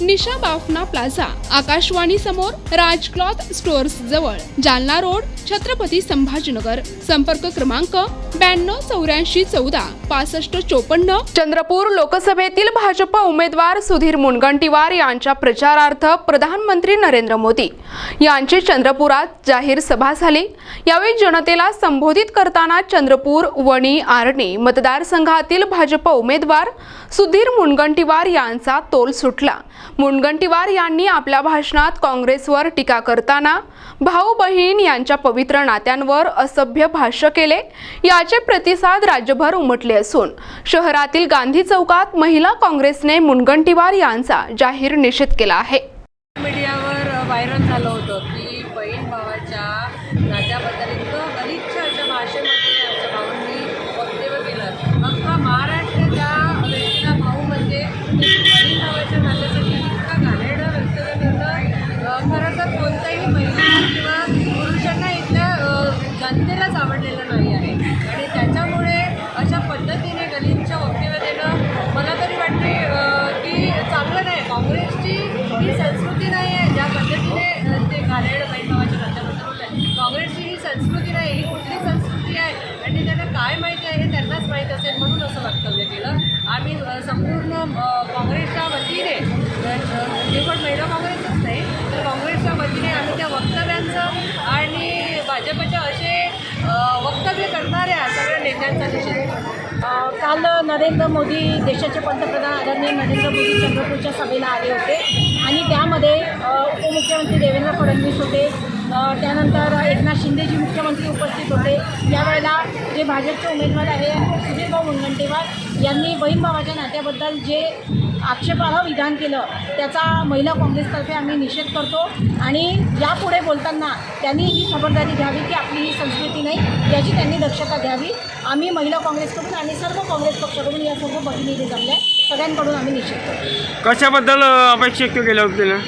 निशा Bafna plaza Akashvani समोर Raj cloth stores जवळ Jalna road Chhatrapati Sambhajinagar. संपर्क क्रमांक ब्याण्णव चौऱ्याऐंशी चौदा पासष्ट चोपन्न. चंद्रपूर लोकसभेतील भाजप उमेदवार सुधीर मुनगंटीवार यांच्या प्रचारार्थ प्रधानमंत्री नरेंद्र मोदी. यांची चंद्रपुरात जाहीर सभा झाली. यावेळी जनतेला संबोधित करताना चंद्रपूर वणी आर्णी मतदारसंघातील भाजप उमेदवार सुधीर मुनगंटीवार यांचा तोल सुटला. मुनगंटीवार यांनी आपल्या भाषणात काँग्रेसवर टीका करताना भाऊ बहीण यांच्या पवित्र नात्यांवर असभ्य भाष्य केले. याचे प्रतिसाद राज्यभर उमटले असून शहरातील गांधी चौकात महिला काँग्रेसने मुनगंटीवार यांचा जाहीर निषेध केला आहे. मीडियावर व्हायरल झालं होतं की बहीण भावाच्या नात्याबद्दल तर महिला किंवा पुरुषांना इथल्या जनतेलाच आवडलेलं नाही आहे. आणि त्याच्यामुळे अशा पद्धतीने गलिच्छ वक्तव्य देणं मला तरी वाटते की चांगलं नाही. काँग्रेसची ही संस्कृती नाही आहे. ज्या पद्धतीने ते घालेड बहीण नावाच्या नात्याबद्दल बोलत आहे काँग्रेसची ही संस्कृती नाही. ही कुठली संस्कृती आहे? आणि त्यांना काय माहिती आहे हे त्यांनाच माहीत असेल म्हणून असं वक्तव्य केलं. आम्ही संपूर्ण काँग्रेसच्या वतीने अं, पण वक्तव्यांचं आणि भाजपच्या असे वक्तव्य करणाऱ्या सगळ्या नेत्यांचा निषेध. काल नरेंद्र मोदी देशाचे पंतप्रधान आदरणीय नरेंद्र मोदी चंद्रपूरच्या सभेला आले होते. आणि त्यामध्ये उपमुख्यमंत्री देवेंद्र फडणवीस होते. त्यानंतर एकनाथ शिंदेजी मुख्यमंत्री उपस्थित होते. यावेळेला जे भाजपचे उमेदवार आहे सुधीरभाऊ मुनगंटीवार यांनी बहीण भावाच्या नात्याबद्दल जे आक्षेपार्ह विधान केलं त्याचा महिला काँग्रेसतर्फे आम्ही निषेध करतो आणि यापुढे बोलताना त्यांनी ही खबरदारी घ्यावी की आपली ही संस्कृती नाही याची त्यांनी दक्षता घ्यावी. आम्ही महिला काँग्रेसकडून आणि सर्व काँग्रेस पक्षाकडून या सर्व प्रतिनिधी जमल्या सगळ्यांकडून आम्ही निषेध करतो. कशाबद्दल अपेक्षा व्यक्त केल्या होत्या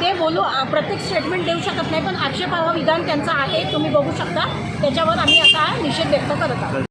ते बोलू प्रत्येक स्टेटमेंट देऊ शकत नाही पण आक्षेपार्ह विधान त्यांचं आहे तुम्ही बघू शकता. त्याच्यावर आम्ही आता निषेध व्यक्त करत आहोत.